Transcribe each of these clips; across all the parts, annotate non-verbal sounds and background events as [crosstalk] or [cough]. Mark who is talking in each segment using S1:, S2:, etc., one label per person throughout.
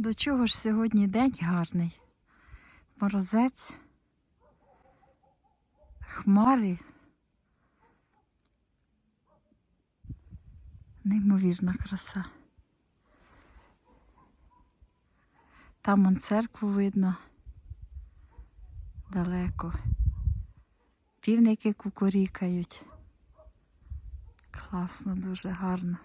S1: До чого ж сьогодні день гарний? Морозець, хмари. Неймовірна краса. Там он церкву видно далеко. Півники кукурікають. Класно, дуже гарно.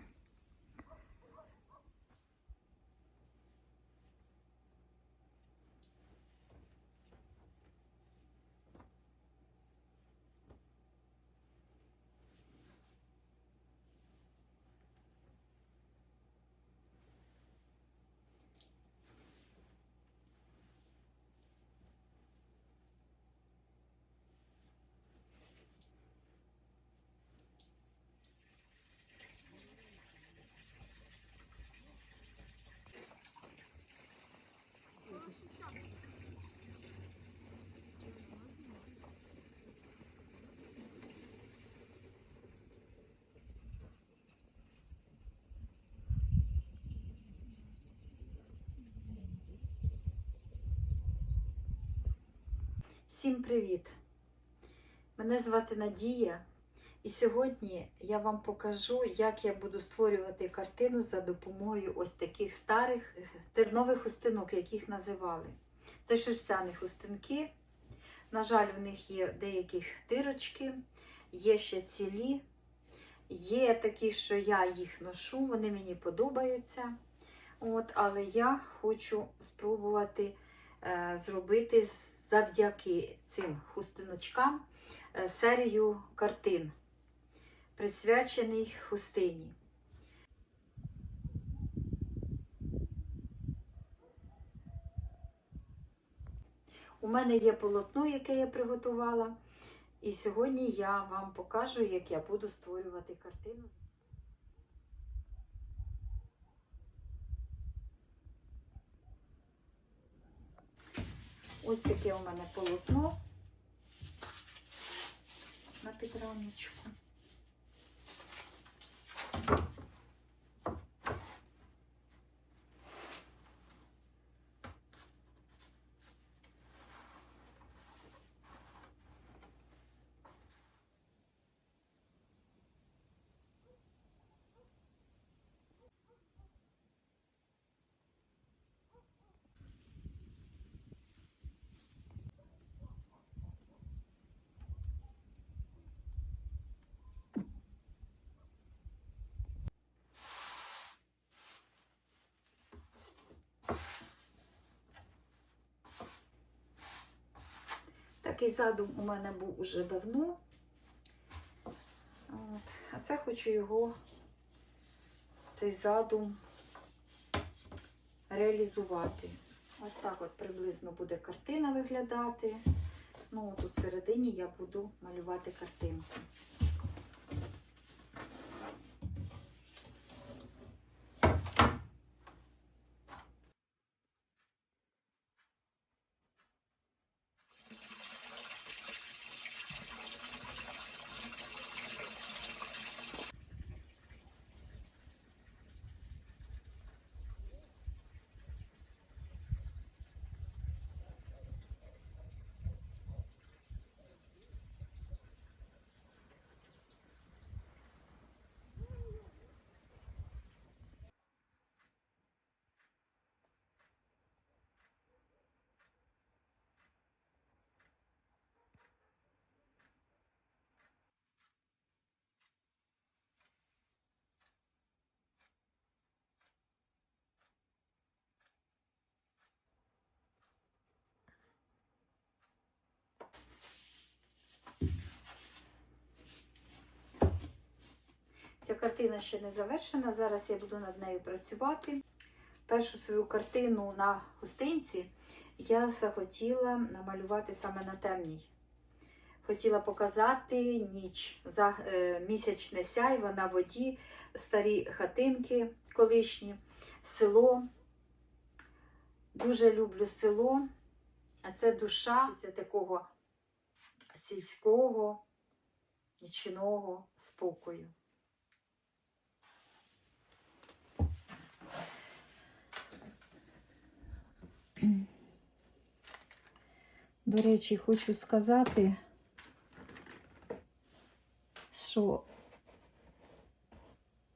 S1: Всім привіт! Мене звати Надія, і сьогодні я вам покажу, як я буду створювати картину за допомогою ось таких старих тернових хустинок, яких називали. Це шерстяні хустинки. На жаль, у них є деякі дирочки, є ще цілі. Є такі, що я їх ношу, вони мені подобаються. От, але я хочу спробувати е, зробити завдяки цим хустиночкам е, серію картин, присвячений хустині. У мене є полотно, яке я приготувала, і сьогодні я вам покажу, як я буду створювати картину. Ось таке у мене полотно на підрамничку. Такий задум у мене був уже давно. От. А це хочу його, цей задум реалізувати. Ось так от приблизно буде картина виглядати. Ну, тут всередині я буду малювати картинку. Ця картина ще не завершена. Зараз я буду над нею працювати. Першу свою картину на хустинці я захотіла намалювати саме на темній. Хотіла показати ніч, за, е, місячне сяйво на воді, старі хатинки колишні, село. Дуже люблю село, а це душа це такого сільського, нічного спокою. До речі, хочу сказати, що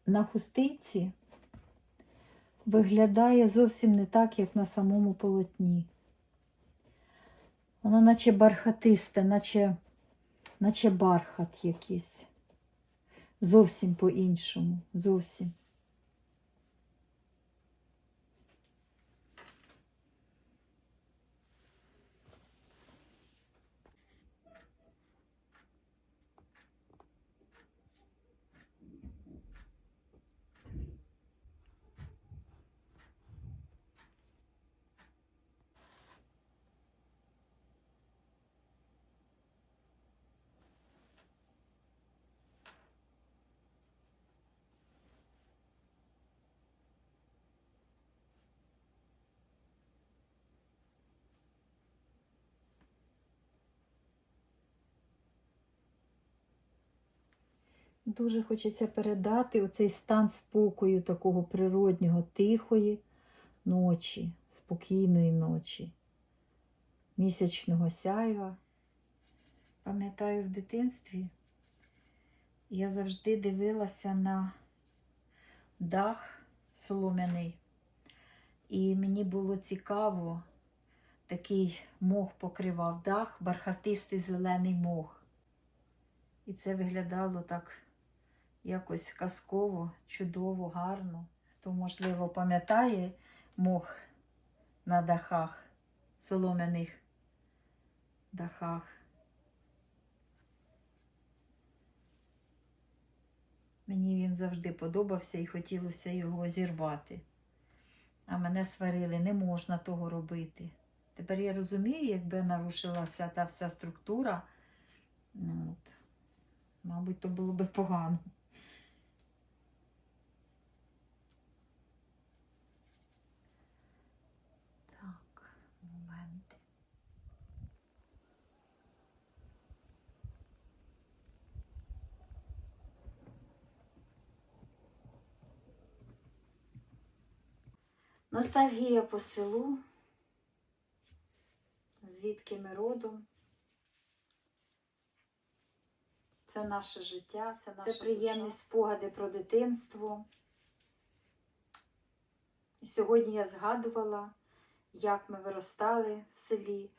S1: на хустиці виглядає зовсім не так, як на самому полотні. Воно наче бархатисте, наче, наче бархат якийсь. Зовсім по-іншому. Зовсім. Дуже хочеться передати оцей стан спокою, такого природнього, тихої ночі, спокійної ночі, місячного сяйва. Пам'ятаю, в дитинстві я завжди дивилася на дах солом'яний, і мені було цікаво, такий мох покривав дах, бархатистий зелений мох. І це виглядало так якось казково, чудово, гарно. Хто, можливо, пам'ятає мох на дахах, солом'яних дахах. Мені він завжди подобався і хотілося його зірвати. А мене сварили, не можна того робити. Тепер я розумію, якби нарушилася та вся структура, ну, от, мабуть, то було би погано. Так, момент. Ностальгія по селу, звідки ми родом. Це наше життя, це,
S2: наша
S1: це приємні
S2: душа.
S1: спогади про дитинство. І сьогодні я згадувала, як ми виростали в селі,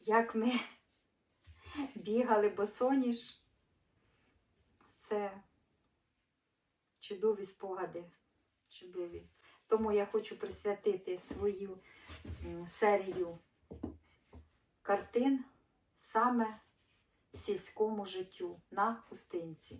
S1: як ми [laughs] бігали босоніж. Це чудові спогади. Чудові. Тому я хочу присвятити свою серію картин саме сільському життю на хустинці.